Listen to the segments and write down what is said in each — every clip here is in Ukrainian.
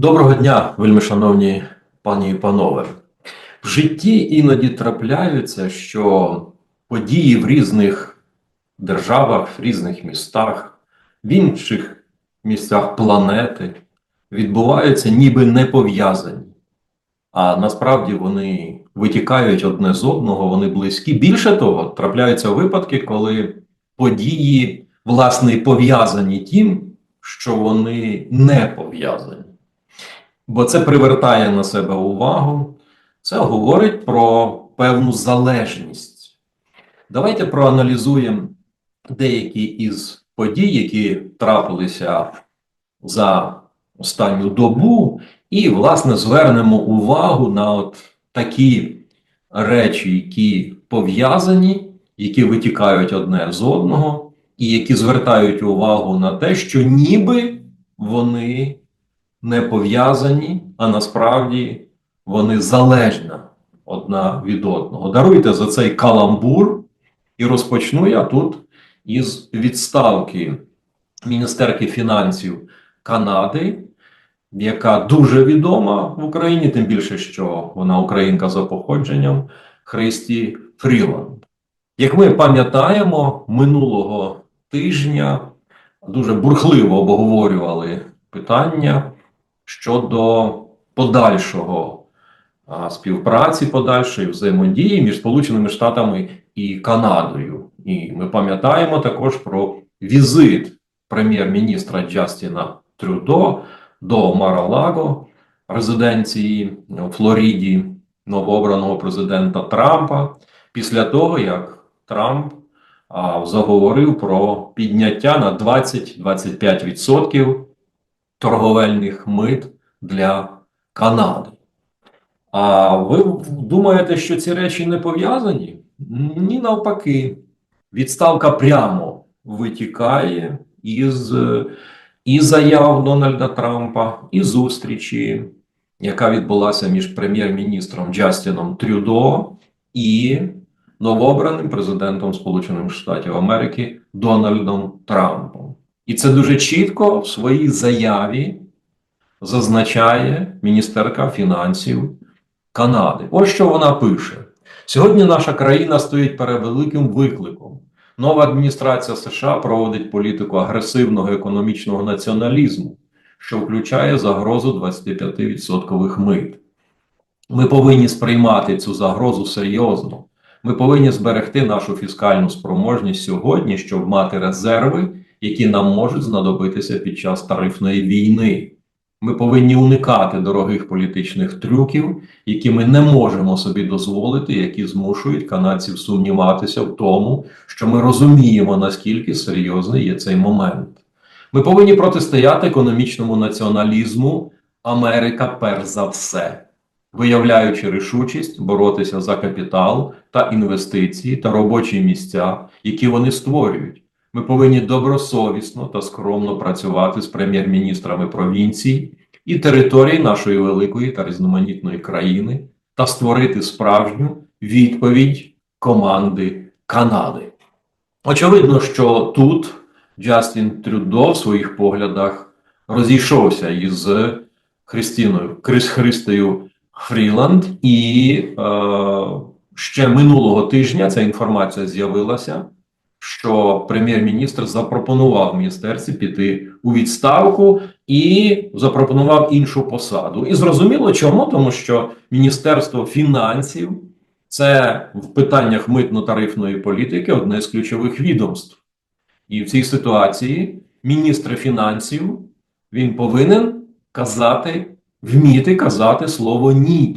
Доброго дня, вельми шановні пані і панове. В житті іноді трапляються, що події в різних державах, в різних містах, в інших місцях планети відбуваються ніби не пов'язані. А насправді вони витікають одне з одного, вони близькі. Більше того, трапляються випадки, коли події, власне, пов'язані тим, що вони не пов'язані бо це привертає на себе увагу, це говорить про певну залежність. Давайте проаналізуємо деякі із подій, які трапилися за останню добу, і, власне, звернемо увагу на от такі речі, які пов'язані, які витікають одне з одного, і які звертають увагу на те, що ніби вони не пов'язані, а насправді вони залежні одна від одного. Даруйте за цей каламбур, і розпочну я тут із відставки міністерки фінансів Канади, яка дуже відома в Україні, тим більше, що вона українка за походженням Христі Фріланд. Як ми пам'ятаємо, минулого тижня дуже бурхливо обговорювали питання щодо подальшого співпраці, подальшої взаємодії між Сполученими Штатами і Канадою. І ми пам'ятаємо також про візит прем'єр-міністра Джастіна Трюдо до Мара-Лаго, резиденції у Флориді новообраного президента Трампа, після того, як Трамп а, заговорив про підняття на 20-25% торговельних мит для Канади. А ви думаєте, що ці речі не пов'язані? Ні, навпаки. Відставка прямо витікає із і заяв Дональда Трампа, і зустрічі, яка відбулася між прем'єр-міністром Джастіном Трюдо і новообраним президентом Сполучених Штатів Америки Дональдом Трампом. І це дуже чітко в своїй заяві зазначає міністерка фінансів Канади. Ось що вона пише: сьогодні наша країна стоїть перед великим викликом. Нова адміністрація США проводить політику агресивного економічного націоналізму, що включає загрозу 25% мит. Ми повинні сприймати цю загрозу серйозно. Ми повинні зберегти нашу фіскальну спроможність сьогодні, щоб мати резерви які нам можуть знадобитися під час тарифної війни. Ми повинні уникати дорогих політичних трюків, які ми не можемо собі дозволити, які змушують канадців сумніватися в тому, що ми розуміємо, наскільки серйозний є цей момент. Ми повинні протистояти економічному націоналізму Америка перш за все, виявляючи рішучість боротися за капітал та інвестиції та робочі місця, які вони створюють. Ми повинні добросовісно та скромно працювати з прем'єр-міністрами провінцій і територій нашої великої та різноманітної країни та створити справжню відповідь команди Канади. Очевидно, що тут Джастін Трюдо в своїх поглядах розійшовся із Христиною Крис Христою Фріланд, і е, ще минулого тижня ця інформація з'явилася що прем'єр-міністр запропонував міністерстві піти у відставку і запропонував іншу посаду. І зрозуміло, чому тому, що Міністерство фінансів це в питаннях митно-тарифної політики одне з ключових відомств. І в цій ситуації міністр фінансів він повинен казати, вміти казати слово ні.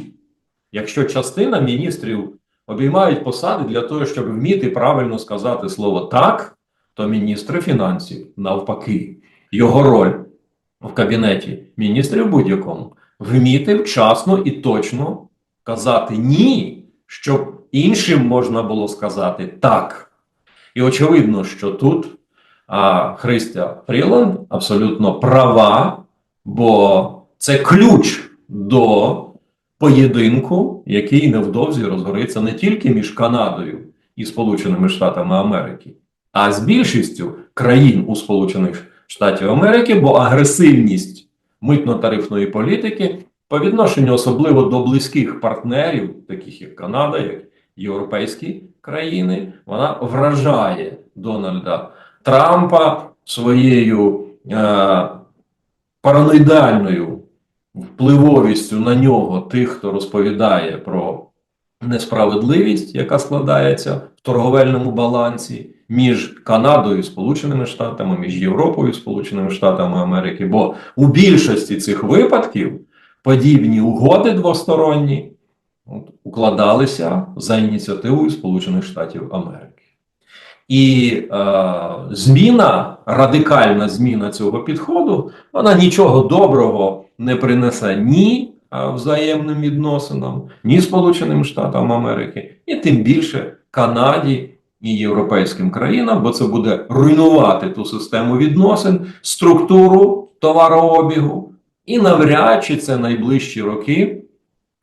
Якщо частина міністрів обіймають посади для того, щоб вміти правильно сказати слово так, то міністр фінансів навпаки, його роль в кабінеті міністрів будь-якому вміти вчасно і точно казати ні, щоб іншим можна було сказати так. І очевидно, що тут а, Христя Фріланд абсолютно права, бо це ключ до поєдинку, який невдовзі розгориться не тільки між Канадою і Сполученими Штатами Америки, а з більшістю країн у Сполучених Штатів Америки, бо агресивність митно-тарифної політики по відношенню особливо до близьких партнерів, таких як Канада, як європейські країни, вона вражає Дональда Трампа своєю е, параноїдальною впливовістю на нього тих, хто розповідає про несправедливість, яка складається в торговельному балансі між Канадою і Сполученими Штатами, між Європою і Сполученими Штатами Америки. Бо у більшості цих випадків подібні угоди двосторонні от, укладалися за ініціативою Сполучених Штатів Америки. І е, зміна, радикальна зміна цього підходу, вона нічого доброго не принесе ні е, взаємним відносинам, ні Сполученим Штатам Америки, і тим більше Канаді і європейським країнам, бо це буде руйнувати ту систему відносин, структуру товарообігу, і навряд чи це найближчі роки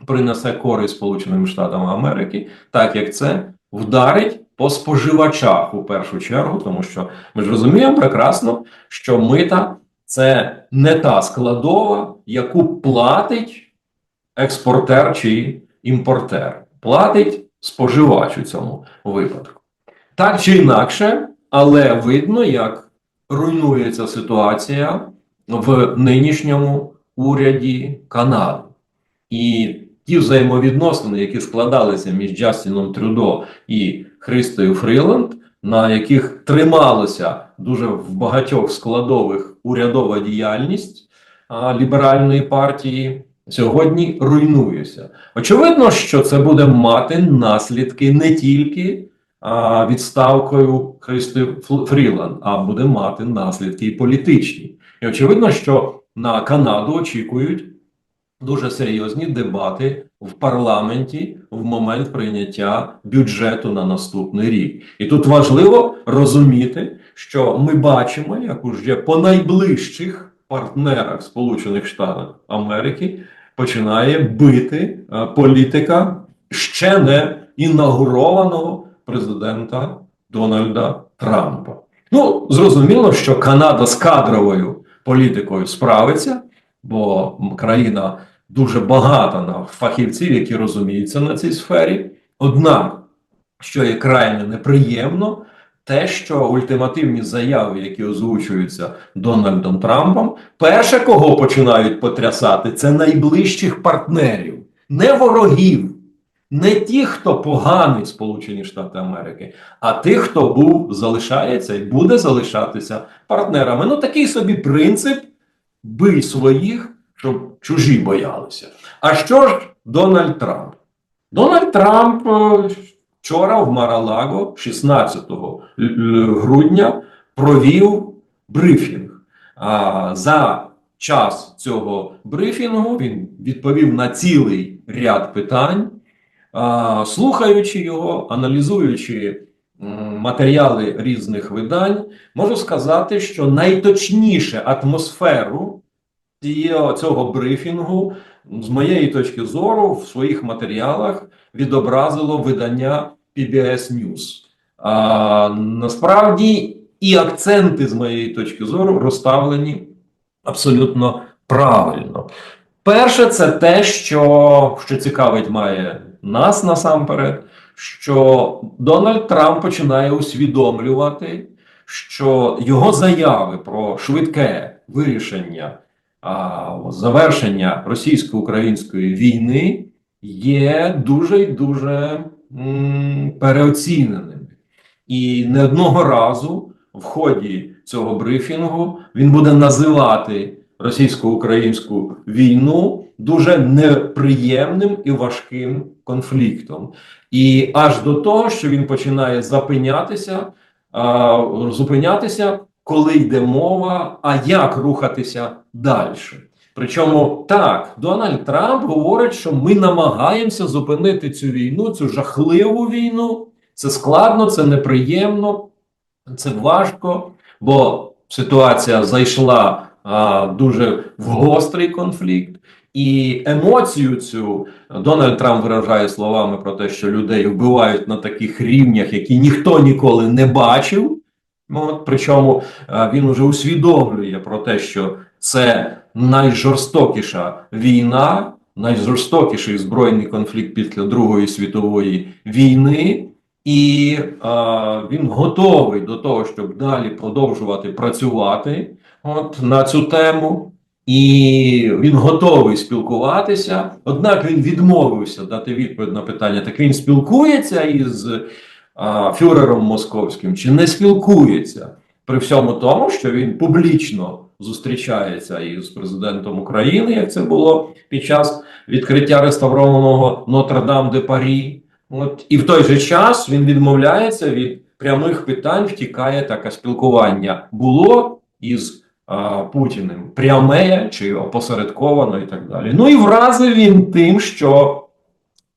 принесе користь Сполученим Штатам Америки, так як це вдарить по споживачах у першу чергу, тому що ми ж розуміємо прекрасно, що мита це не та складова, яку платить експортер чи імпортер, платить споживач у цьому випадку. Так чи інакше, але видно, як руйнується ситуація в нинішньому уряді Канади. І ті взаємовідносини, які складалися між Джастіном Трюдо і Христою Фріланд, на яких трималося дуже в багатьох складових урядова діяльність ліберальної партії, сьогодні руйнується. Очевидно, що це буде мати наслідки не тільки відставкою Христи Фріланд, а буде мати наслідки і політичні. І очевидно, що на Канаду очікують дуже серйозні дебати в парламенті в момент прийняття бюджету на наступний рік. І тут важливо розуміти, що ми бачимо, як уже по найближчих партнерах Сполучених Штатів Америки починає бити е, політика ще не інаугурованого президента Дональда Трампа. Ну, зрозуміло, що Канада з кадровою політикою справиться, бо країна дуже багата на фахівців, які розуміються на цій сфері. Однак, що є крайне неприємно, те, що ультимативні заяви, які озвучуються Дональдом Трампом, перше, кого починають потрясати, це найближчих партнерів, не ворогів, не ті, хто поганий Сполучені Штати Америки, а тих, хто був залишається і буде залишатися партнерами. Ну такий собі принцип бий своїх, щоб чужі боялися. А що ж Дональд Трамп? Дональд Трамп е, вчора в Маралаго, 16 л- л- грудня, провів брифінг. За час цього брифінгу він відповів на цілий ряд питань, слухаючи його, аналізуючи матеріали різних видань, можу сказати, що найточніше атмосферу цього брифінгу, з моєї точки зору, в своїх матеріалах відобразило видання PBS News. А, насправді і акценти, з моєї точки зору, розставлені абсолютно правильно. Перше, це те, що, що цікавить має нас насамперед, що Дональд Трамп починає усвідомлювати, що його заяви про швидке вирішення завершення російсько-української війни є дуже і дуже переоціненими. І не одного разу в ході цього брифінгу він буде називати російсько-українську війну дуже неприємним і важким конфліктом. І аж до того, що він починає запинятися, зупинятися, коли йде мова, а як рухатися далі. Причому так, Дональд Трамп говорить, що ми намагаємося зупинити цю війну, цю жахливу війну. Це складно, це неприємно, це важко, бо ситуація зайшла а, дуже в гострий конфлікт. І емоцію цю Дональд Трамп виражає словами про те, що людей вбивають на таких рівнях, які ніхто ніколи не бачив. Ну, От, причому е, він уже усвідомлює про те, що це найжорстокіша війна, найжорстокіший збройний конфлікт після Другої світової війни, і е, він готовий до того, щоб далі продовжувати працювати от, на цю тему. І він готовий спілкуватися, однак він відмовився дати відповідь на питання: так він спілкується із фюрером московським чи не спілкується при всьому тому, що він публічно зустрічається із президентом України, як це було під час відкриття реставрованого Нотр-Дам де Парі. От і в той же час він відмовляється від прямих питань, втікає таке спілкування було із а, Путіним пряме чи опосередковано і так далі. Ну і вразив він тим, що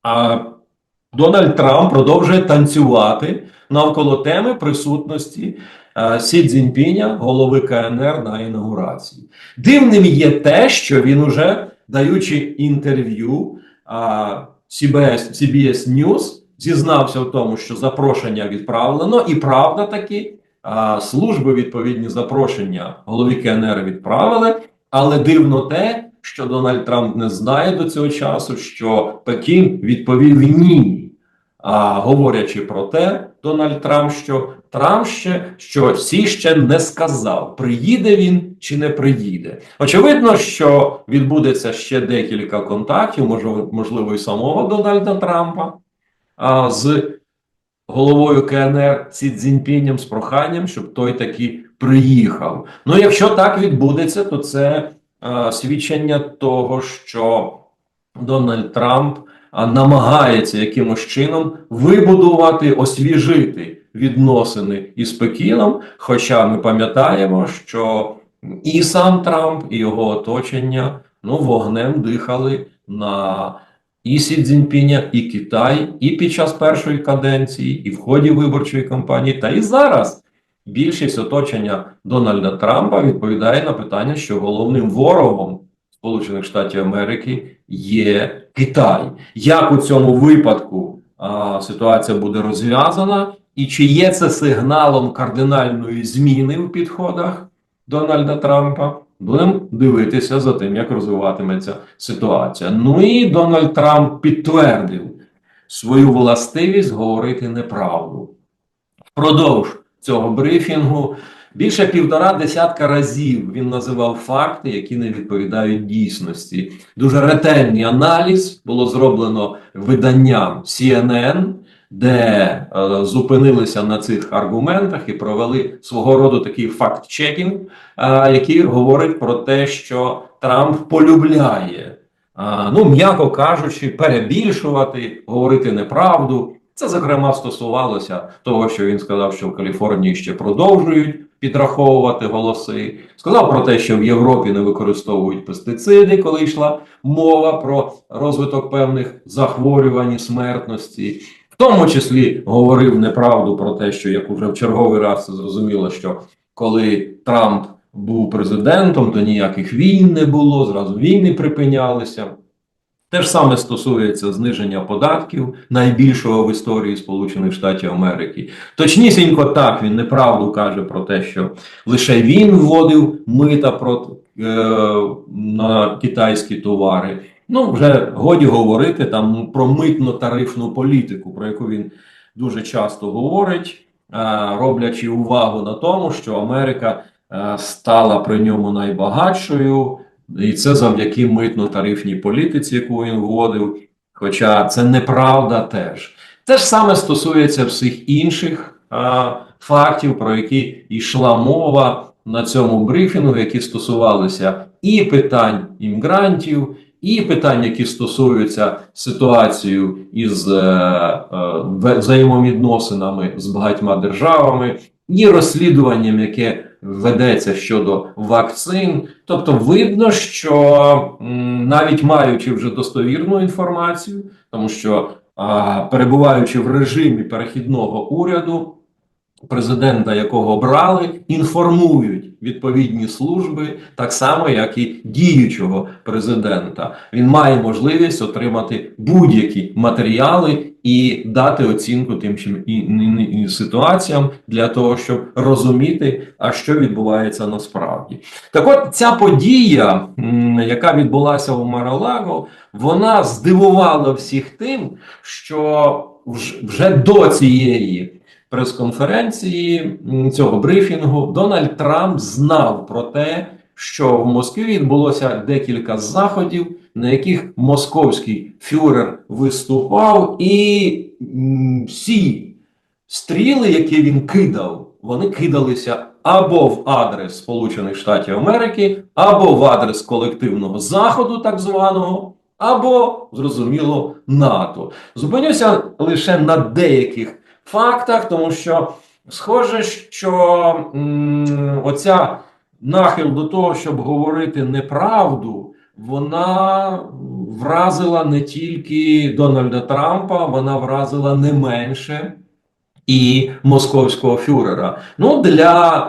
а, Дональд Трамп продовжує танцювати навколо теми присутності а, Сі Цзіньпіня, голови КНР на інаугурації. Дивним є те, що він уже даючи інтерв'ю а, CBS, CBS News, зізнався в тому, що запрошення відправлено, і правда таки. А, служби відповідні запрошення голові КНР відправили, але дивно те, що Дональд Трамп не знає до цього часу, що Пекін відповів ні. А говорячи про те, Дональд Трамп, що Трамп ще що всі ще не сказав, приїде він чи не приїде. Очевидно, що відбудеться ще декілька контактів, можливо, і самого Дональда Трампа а, з головою КНР Сі Цзіньпінем з проханням, щоб той таки приїхав. Ну, якщо так відбудеться, то це свідчення того, що Дональд Трамп намагається якимось чином вибудувати, освіжити відносини із Пекіном. Хоча ми пам'ятаємо, що і сам Трамп, і його оточення ну, вогнем дихали на і Сі Цзіньпіня, і Китай, і під час першої каденції, і в ході виборчої кампанії, та і зараз більшість оточення Дональда Трампа відповідає на питання, що головним ворогом Сполучених Штатів Америки є Китай. Як у цьому випадку а, ситуація буде розв'язана, і чи є це сигналом кардинальної зміни в підходах Дональда Трампа? Будемо дивитися за тим, як розвиватиметься ситуація. Ну і Дональд Трамп підтвердив свою властивість говорити неправду. Впродовж цього брифінгу більше півтора десятка разів він називав факти, які не відповідають дійсності. Дуже ретельний аналіз було зроблено виданням CNN, де е, зупинилися на цих аргументах і провели свого роду такий факт-чекінг, е, який говорить про те, що Трамп полюбляє, е, ну м'яко кажучи, перебільшувати, говорити неправду. Це зокрема стосувалося того, що він сказав, що в Каліфорнії ще продовжують підраховувати голоси. Сказав про те, що в Європі не використовують пестициди, коли йшла мова про розвиток певних захворювань і смертності. В тому числі говорив неправду про те, що як уже в черговий раз зрозуміло, що коли Трамп був президентом, то ніяких війн не було, зразу війни припинялися. Те ж саме стосується зниження податків найбільшого в історії Сполучених Штатів Америки. Точнісінько так він неправду каже про те, що лише він вводив мита проти, е, на китайські товари. Ну, вже годі говорити там про митно-тарифну політику, про яку він дуже часто говорить, е, роблячи увагу на тому, що Америка е, стала при ньому найбагатшою. І це завдяки митно-тарифній політиці, яку він вводив. Хоча це неправда теж. Те ж саме стосується всіх інших а, фактів, про які йшла мова на цьому брифінгу, які стосувалися і питань іммігрантів, і питань, які стосуються ситуацією із е, е, взаємовідносинами з багатьма державами, і розслідуванням, яке ведеться щодо вакцин. Тобто, видно, що навіть маючи вже достовірну інформацію, тому що перебуваючи в режимі перехідного уряду, президента, якого обрали, інформують відповідні служби, так само, як і діючого президента. Він має можливість отримати будь-які матеріали і дати оцінку тим чим і, і, і ситуаціям для того, щоб розуміти, а що відбувається насправді. Так, от ця подія, яка відбулася у Маралаго, вона здивувала всіх тим, що вж- вже до цієї прес-конференції цього брифінгу Дональд Трамп знав про те, що в Москві відбулося декілька заходів, на яких московський фюрер виступав, і всі стріли, які він кидав, вони кидалися або в адрес Сполучених Штатів Америки, або в адрес колективного заходу, так званого, або, зрозуміло, НАТО. Зупинюся лише на деяких фактах, тому що схоже, що м, оця нахил до того, щоб говорити неправду, вона вразила не тільки Дональда Трампа, вона вразила не менше і московського фюрера. Ну, для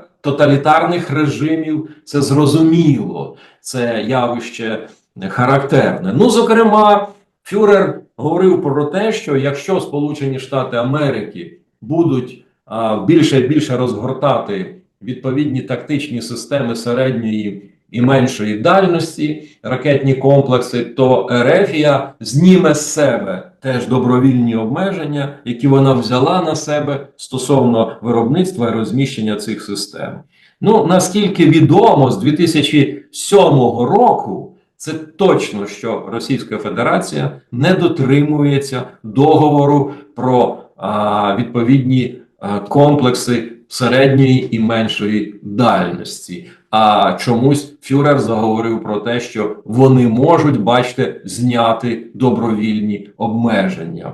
е, тоталітарних режимів це зрозуміло, це явище характерне. Ну, зокрема, фюрер говорив про те, що якщо Сполучені Штати Америки будуть а, більше і більше розгортати відповідні тактичні системи середньої і меншої дальності, ракетні комплекси, то Ерефія зніме з себе теж добровільні обмеження, які вона взяла на себе стосовно виробництва і розміщення цих систем. Ну наскільки відомо, з 2007 року це точно, що Російська Федерація не дотримується договору про а, відповідні а, комплекси середньої і меншої дальності. А чомусь Фюрер заговорив про те, що вони можуть, бачите, зняти добровільні обмеження.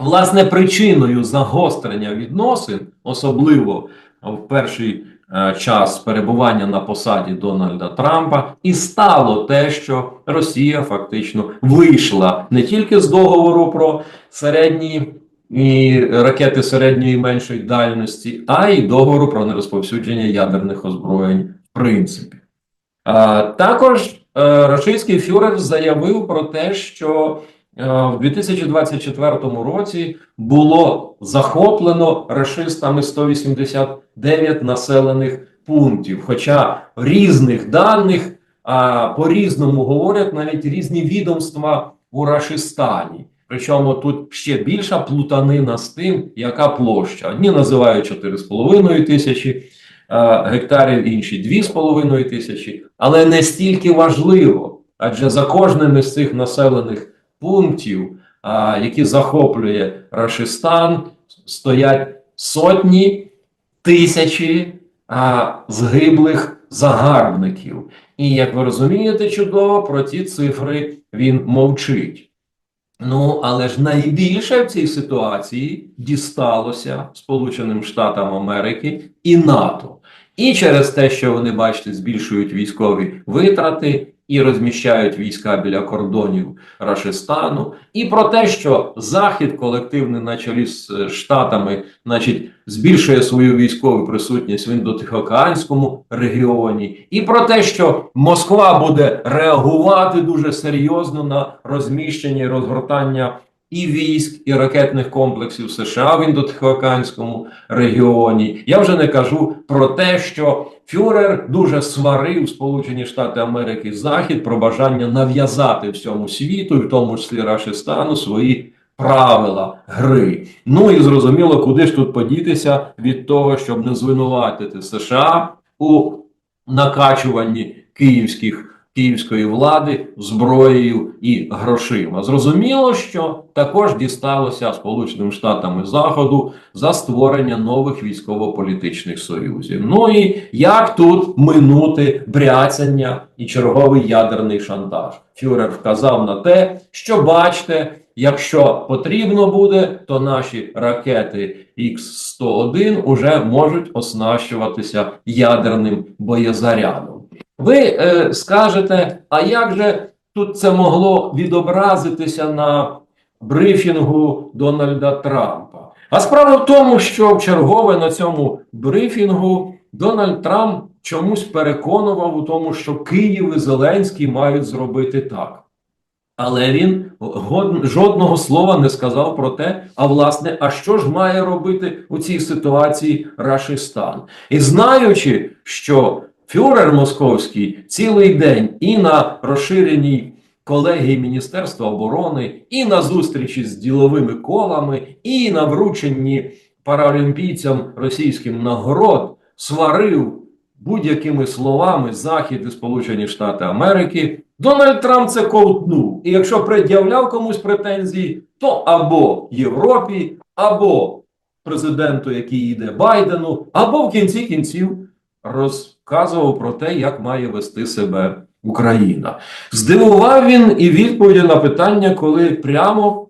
Власне, причиною загострення відносин, особливо в перший е, час перебування на посаді Дональда Трампа, і стало те, що Росія фактично вийшла не тільки з договору про середні і ракети середньої і меншої дальності, а й договору про нерозповсюдження ядерних озброєнь, принципі. Також е, російський фюрер заявив про те, що е, в 2024 році було захоплено рашистами 189 населених пунктів. Хоча різних даних по-різному говорять навіть різні відомства у Рашистані. Причому тут ще більша плутанина з тим, яка площа. Одні називають 4,5 тисячі гектарів, інші 2,5 тисячі. Але не стільки важливо, адже за кожним із цих населених пунктів, які захоплює Рашистан, стоять сотні тисячі згиблих загарбників. І як ви розумієте, чудово про ці цифри він мовчить. Ну, але ж найбільше в цій ситуації дісталося Сполученим Штатам Америки і НАТО. І через те, що вони, бачите, збільшують військові витрати і розміщають війська біля кордонів Рашистану, і про те, що Захід колективний на чолі з е, Штатами, значить, збільшує свою військову присутність в індотихоокеанському регіоні, і про те, що Москва буде реагувати дуже серйозно на розміщення і розгортання і військ, і ракетних комплексів США в індотихоокеанському регіоні. Я вже не кажу про те, що Фюрер дуже сварив Сполучені Штати Америки Захід про бажання нав'язати всьому світу, в тому числі Рашистану, свої правила гри. Ну і зрозуміло, куди ж тут подітися від того, щоб не звинуватити США у накачуванні київських. Київської влади зброєю і грошима. Зрозуміло, що також дісталося Сполученим Штатам Заходу за створення нових військово-політичних союзів. Ну і як тут минути бряцання і черговий ядерний шантаж? Фюрер вказав на те, що бачите, якщо потрібно буде, то наші ракети Х-101 уже можуть оснащуватися ядерним боєзарядом. Ви е, скажете, а як же тут це могло відобразитися на брифінгу Дональда Трампа? А справа в тому, що в чергове на цьому брифінгу Дональд Трамп чомусь переконував у тому, що Київ і Зеленський мають зробити так. Але він жодного слова не сказав про те, а власне, а що ж має робити у цій ситуації Рашистан? І знаючи, що фюрер московський цілий день і на розширеній колегії Міністерства оборони, і на зустрічі з діловими колами, і на врученні паралімпійцям російським нагород сварив будь-якими словами Захід і Сполучені Штати Америки, Дональд Трамп це ковтнув. І якщо пред'являв комусь претензії, то або Європі, або президенту, який йде Байдену, або в кінці кінців розказував про те, як має вести себе Україна. Здивував він і відповіді на питання, коли прямо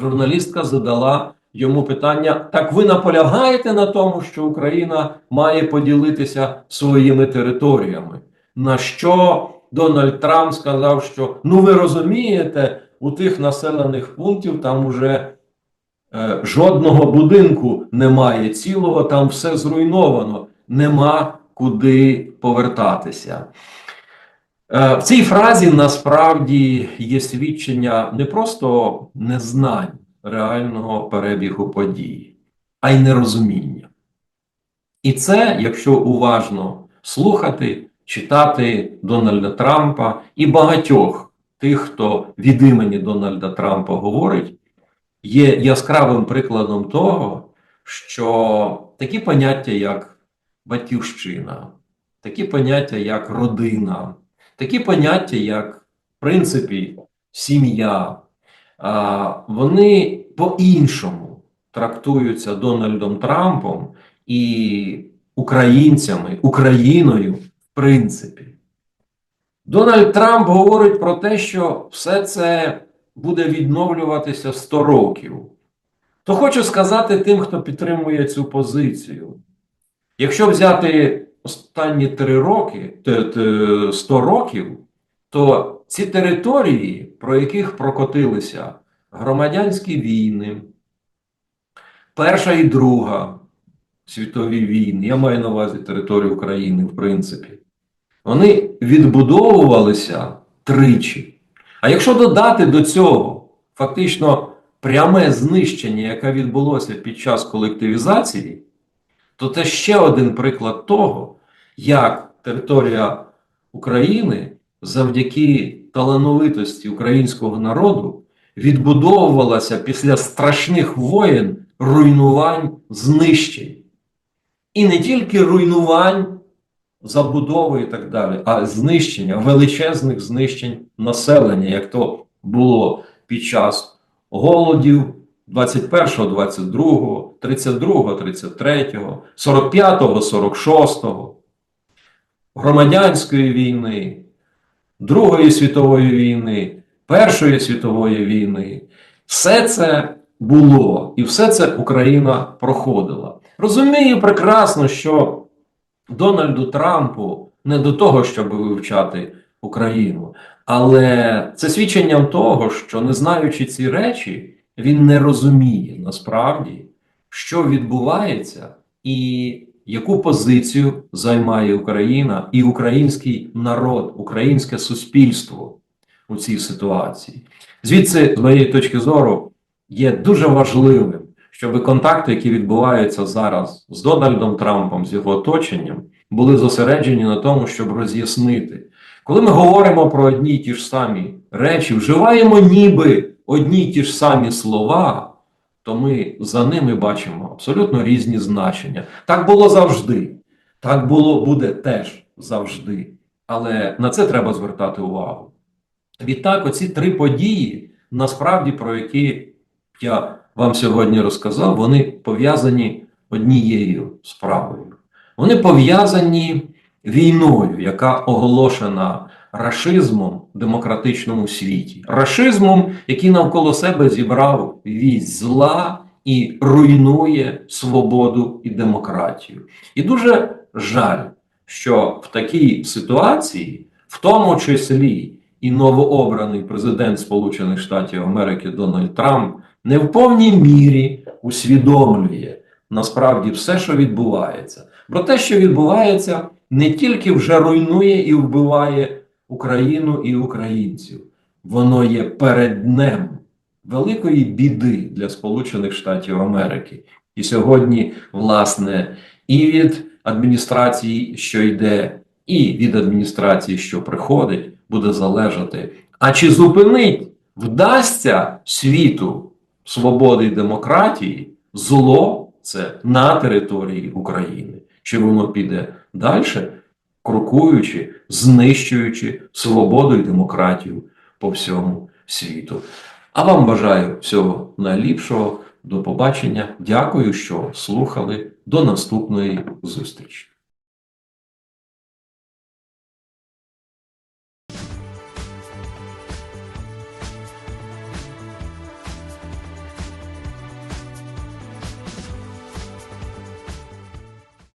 журналістка задала йому питання: так ви наполягаєте на тому, що Україна має поділитися своїми територіями? На що Дональд Трамп сказав, що ну ви розумієте, у тих населених пунктів там уже е, жодного будинку немає цілого, там все зруйновано, нема куди повертатися. Е, В цій фразі насправді є свідчення не просто незнань реального перебігу подій, а й нерозуміння. І це, якщо уважно слухати, читати Дональда Трампа і багатьох тих, хто від імені Дональда Трампа говорить, є яскравим прикладом того, що такі поняття, як батьківщина, такі поняття, як родина, такі поняття, як в принципі сім'я, вони по-іншому трактуються Дональдом Трампом і українцями, Україною, в принципі. Дональд Трамп говорить про те, що все це буде відновлюватися 100 років. То хочу сказати тим, хто підтримує цю позицію. Якщо взяти останні 3 роки, те- те- 100 років, то ці території, про яких прокотилися громадянські війни, Перша і Друга світові війни, я маю на увазі територію України, в принципі, вони відбудовувалися тричі. А якщо додати до цього фактично пряме знищення, яке відбулося під час колективізації, то це ще один приклад того, як територія України завдяки талановитості українського народу відбудовувалася після страшних воєн, руйнувань, знищень. І не тільки руйнувань, забудови і так далі, а знищення, величезних знищень населення, як то було під час голодів 21-го, 22-го, 32-го, 33-го, 45-го, 46-го, громадянської війни, Другої світової війни, Першої світової війни. Все це було, і все це Україна проходила. Розумію прекрасно, що Дональду Трампу не до того, щоб вивчати Україну, але це свідченням того, що не знаючи ці речі, він не розуміє насправді, що відбувається, і яку позицію займає Україна і український народ, українське суспільство у цій ситуації. Звідси, з моєї точки зору, є дуже важливим, щоб контакти, які відбуваються зараз з Дональдом Трампом, з його оточенням, були зосереджені на тому, щоб роз'яснити. Коли ми говоримо про одні й ті ж самі речі, вживаємо ніби одні й ті ж самі слова, то ми за ними бачимо абсолютно різні значення. Так було завжди, так було буде теж завжди. Але на це треба звертати увагу. Відтак, оці три події, насправді, про які я вам сьогодні розказав, вони пов'язані однією справою. Вони пов'язані війною, яка оголошена рашизмом в демократичному світі, рашизмом, який навколо себе зібрав вісь зла і руйнує свободу і демократію. І дуже жаль, що в такій ситуації, в тому числі і новообраний президент Сполучених Штатів Америки Дональд Трамп не в повній мірі усвідомлює насправді все, що відбувається. Бо те, що відбувається, не тільки вже руйнує і вбиває Україну і українців, воно є передднем великої біди для Сполучених Штатів Америки. І сьогодні, власне, і від адміністрації, що йде, і від адміністрації, що приходить, буде залежати. А чи зупинить, вдасться світу свободи і демократії зло це на території України? Чи воно піде далі, крокуючи, знищуючи свободу і демократію по всьому світу? А вам бажаю всього найліпшого. До побачення. Дякую, що слухали. До наступної зустрічі.